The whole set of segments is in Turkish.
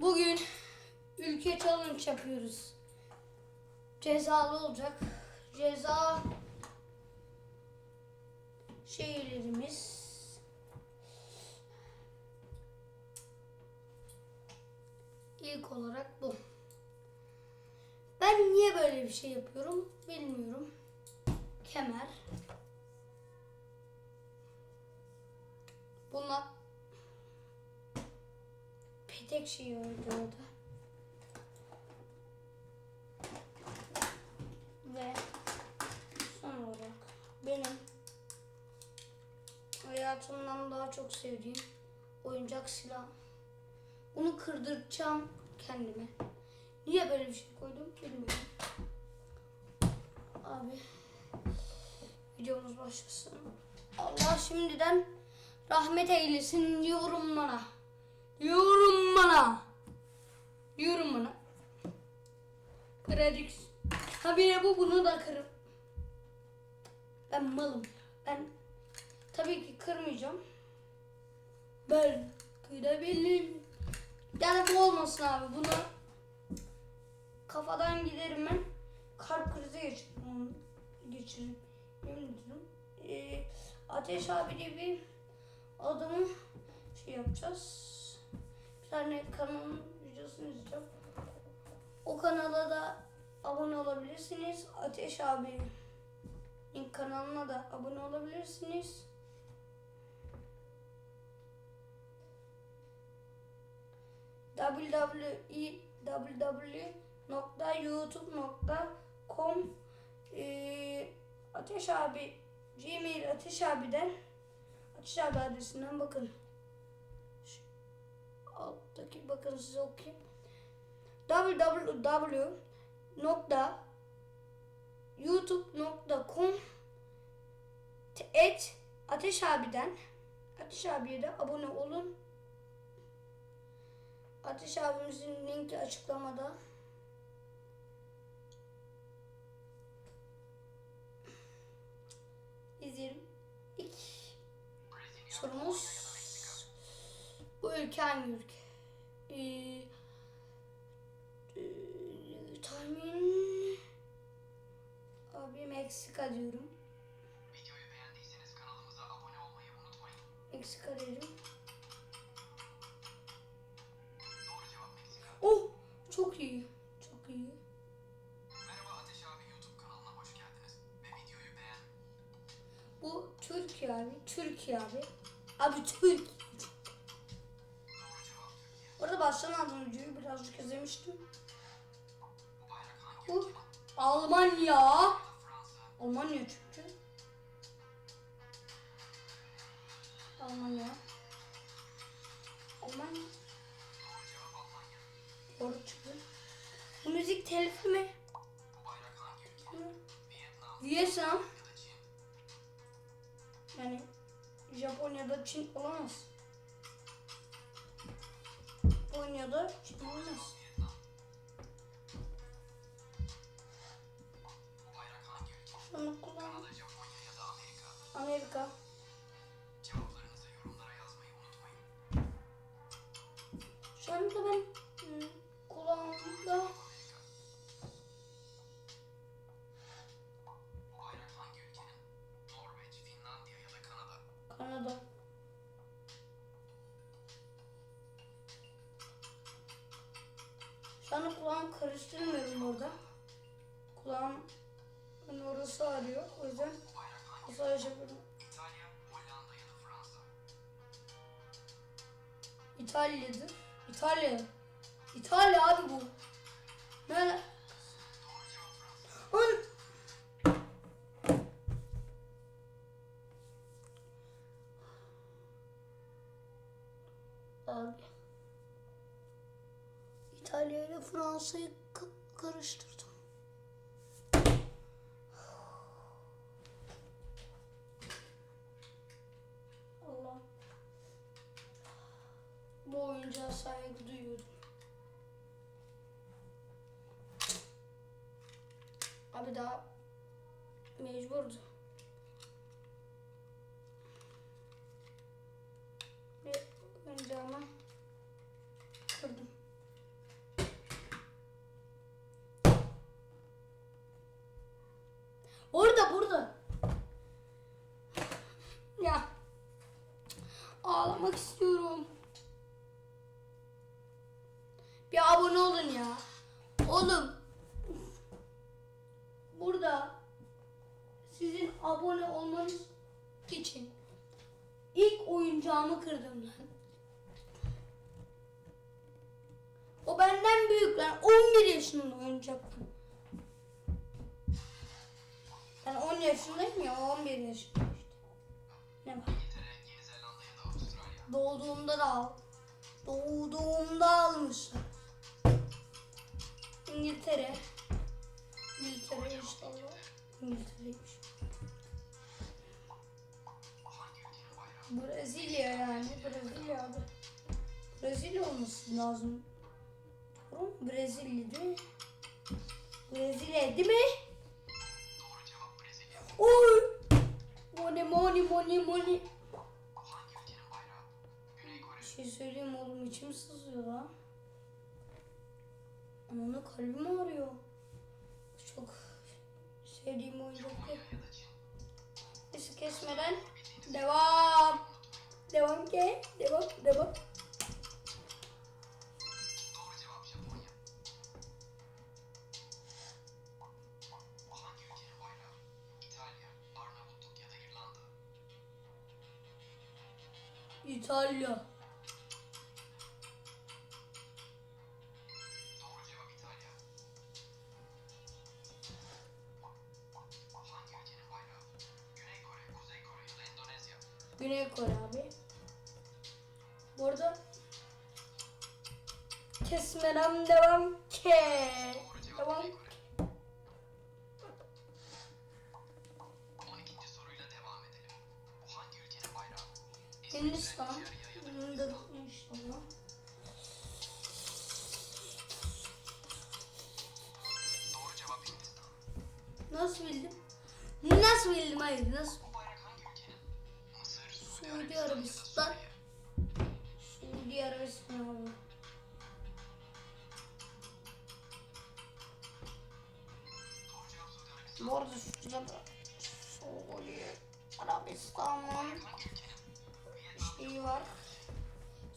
Bugün ülke challenge yapıyoruz. Cezalı olacak. Ceza şehirlerimiz ilk olarak bu. Ben niye böyle bir şey yapıyorum bilmiyorum. Kemer. Bunlar petek şeyi vardı orada. Ve son olarak benim hayatımdan daha çok sevdiğim oyuncak silah. Bunu kırdıracağım kendime. Niye böyle bir şey koydum bilmiyorum. Abi videomuz başlasın. Allah şimdiden rahmet eylesin diyorum Diyorum bana. Kırarız. Ha bir bu bunu da kırıp. Ben malım. Ben tabii ki kırmayacağım. Ben kırabilirim. Yani bu olmasın abi. Bunu kafadan giderim ben. Kalp krizi geçiririm. Geçiririm. Yemin. Ee, Ateş abi diye bir adamı şey yapacağız. Tane kanalın videosunu izleyeceğim. O kanala da abone olabilirsiniz. Ateş abi'nin kanalına da abone olabilirsiniz. www.youtube.com e, Ateş abi Gmail Ateş abi'den Ateş abi adresinden bakın. Alttaki bakın size okuyayım. www.youtube.com et Ateş abiden Ateş abiye de abone olun. Ateş abimizin linki açıklamada. İzleyelim. İlk sorumuz bu ülke hangi ülke? Ee, e, tahmin abi Meksika diyorum. Videoyu beğendiyseniz kanalımıza abone olmayı unutmayın. Meksika dedim. Doğru cevap Meksika. Oh çok iyi. Çok iyi. Merhaba Ateş abi YouTube kanalına hoş geldiniz. Ve videoyu beğen. Bu Türkiye abi. Türkiye abi. Abi Türk. Birazcık izlemiştim. Bu? Almanya. Almanya çünkü. Almanya. Almanya. Doğru çıktı. Bu müzik telif mi? Vietnam. Yani Japonya'da Çin olamaz. Bayrak hangi ülke? Sonra kullan. Amerika. Şu anda kulağımı karıştırmıyorum orada. Kulağım hani orası ağrıyor. O yüzden masaj yapıyorum. İtalya, Hollanda ya da Fransa. İtalya'dır. İtalya. İtalya abi bu. Ne? Doğru cevap Fransa. An Abi. İtalya ile Fransa'yı ka- karıştırdım. Allah. Bu oyuncağa saygı duyuyorum. Abi daha mecburdu. Bir oyuncağımı kırdım. Orada burada. Ya. Ağlamak istiyorum. Bir abone olun ya. Oğlum. Burada sizin abone olmanız için ilk oyuncağımı kırdım lan. O benden büyük lan. 11 yaşında oyuncak. Ben 10 yaşındayım ya o 11 yaşında işte. Ne var? Doğduğumda da al. Doğduğumda almışlar. İngiltere. İngiltere inşallah. İngiltere'ymiş. Brezilya yani. Brezilya abi. Brezilya olması lazım. Brezilya değil mi? Brezilya değil mi? Oy! Money money money money. Bir şey söyleyeyim oğlum içim sızıyor lan. Ananı kalbim ağrıyor. Çok sevdiğim oyuncak. Çin. Neyse kesmeden devam. Devam ki. Devam. Devam. İtalya. Güney Kore, abi. Bu arada kesmeden devam cevap Devam. Hindistan. Nasıl bildim? Nasıl bildim? Hayır nasıl? Suudi, Suudi Arabistan, Arabistan. Suudi Arabistan abi. Suudi Arabistan. Bu arada şurada da Suudi Arabistan'ın şeyi var.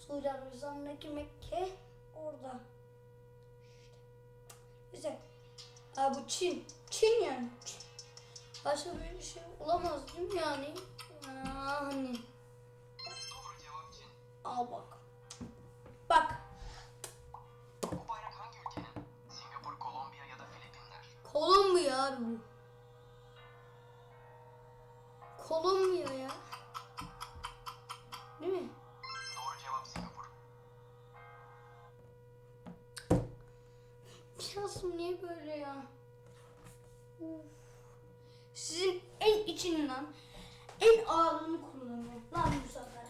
Suudi Arabistan'daki Mekke orada. Güzel. Ha bu Çin. Çin yani. Çin. Başka bir şey olamaz değil mi yani? Aa, hani. Al bak. Bak. Bu bayrak hangi ülkenin? Singapur, Kolombiya ya da Filipinler. Kolombiya abi bu. Sizin en içinden en ağırını kullanıyorum. Lan bu sefer.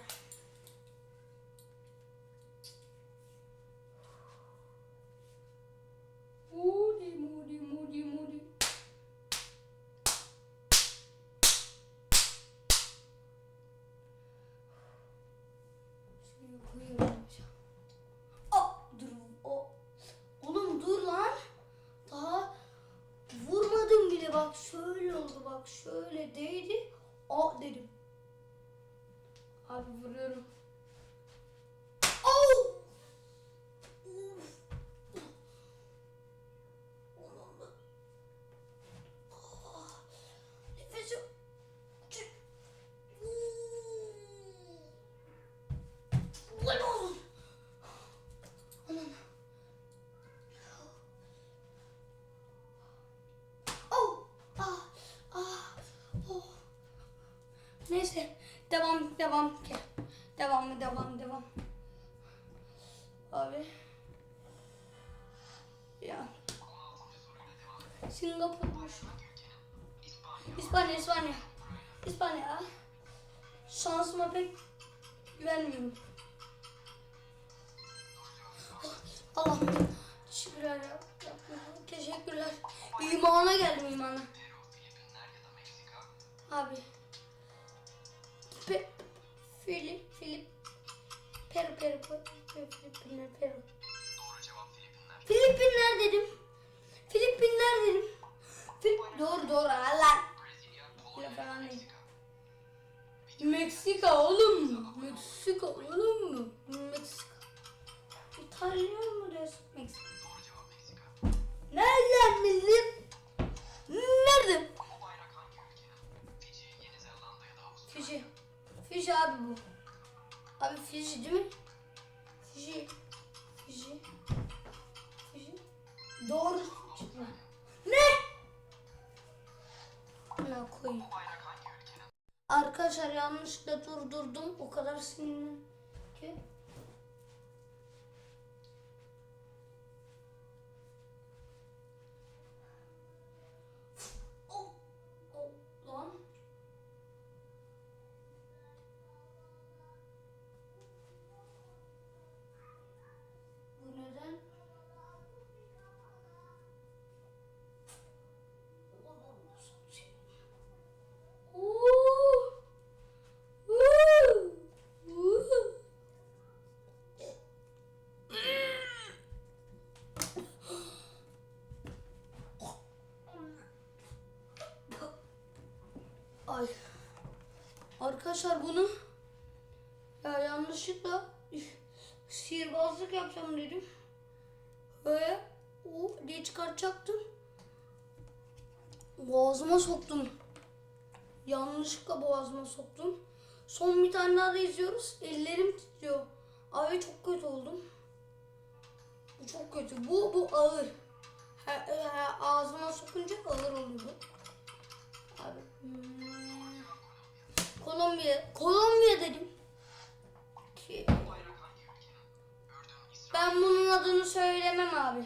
Mudi mudi mudi mudi. Koyuyorum. Aa, dur o. Oğlum dur lan. Daha vurmadım bile bak şöyle oldu bak şöyle değdi. Aa dedim. Abi vuruyorum. Au! Uf. Oğlum da- Ah, Nefesim. Çık. Lan oğlum. Aman. Oh, ah, ah, oh. Neyse, devam, devam ki. Devam, devam, devam. Abi. Ya. 16. soruyla devam edelim. Singapur'muş. İspanya, İspanya, İspanya. Şansıma pek güvenmiyorum. Allah'ım teşekkürler ya. Teşekkürler. İmana geldim imana. Abi. Pe Filip Filip Peru Peru Peru Filipinler Peru. Doğru cevap Filipinler. Filipinler dedim. Filipinler dedim. Filip doğru doğru Allah. Brezilya, Polonya, Meksika. Meksika oğlum mu? Meksika oğlum mu? Meksika. İtalya. Doğru çıktı. Ne? Ne koyayım? Arkadaşlar yanlışlıkla durdurdum. O kadar sinirlendim ki. Bu neden? Arkadaşlar bunu ya yanlışlıkla sihirbazlık yapacağım dedim. Böyle o diye çıkartacaktım. Boğazıma soktum. Yanlışlıkla boğazıma soktum. Son bir tane daha da izliyoruz. Ellerim titriyor. Abi çok kötü oldum. Bu çok kötü. Bu bu ağır. Ha, ha, ağzıma sokunca ağır oluyor Kolombiya. Kolombiya dedim. Ki, ben bunun adını söylemem abi.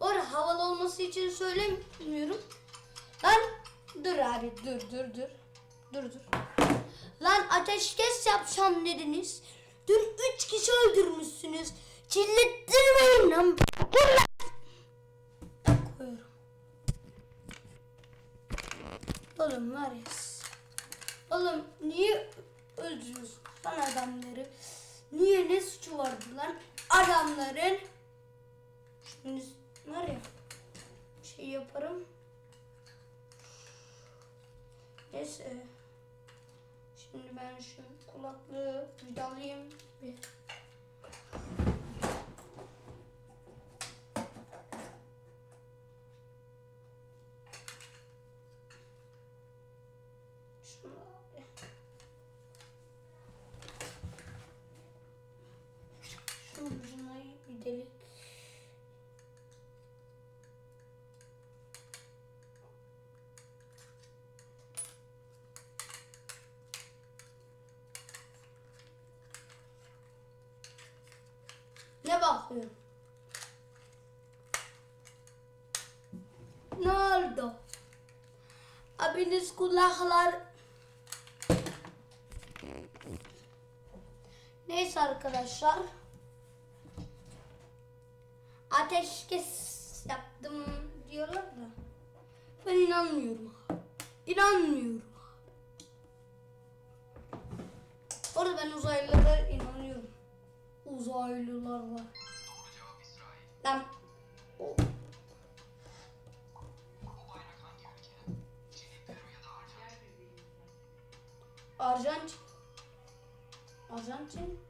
Bu arada havalı olması için söylemiyorum. Lan dur abi dur dur dur. Dur dur. Lan ateşkes yapacağım dediniz. Dün üç kişi öldürmüşsünüz. Çillettirmeyin lan. Dur lan. Koyuyorum. Oğlum var ya. Oğlum niye öldürüyorsun lan adamları? Niye ne suçu vardı lan adamların? Şimdi var ya şey yaparım. Neyse. Şimdi ben şu kulaklığı vidalayayım bir. Şunu abi. Şu ucuna bir delik. Ne bakıyorsun? Ne oldu? Abiniz kulaklar... Neyse arkadaşlar. Ateşkes yaptım diyorlar da. Ben inanmıyorum. İnanmıyorum. Orada ben uzaylılara inanıyorum. Uzaylılar var. Da Arjantin? Arjantin. Arjantin.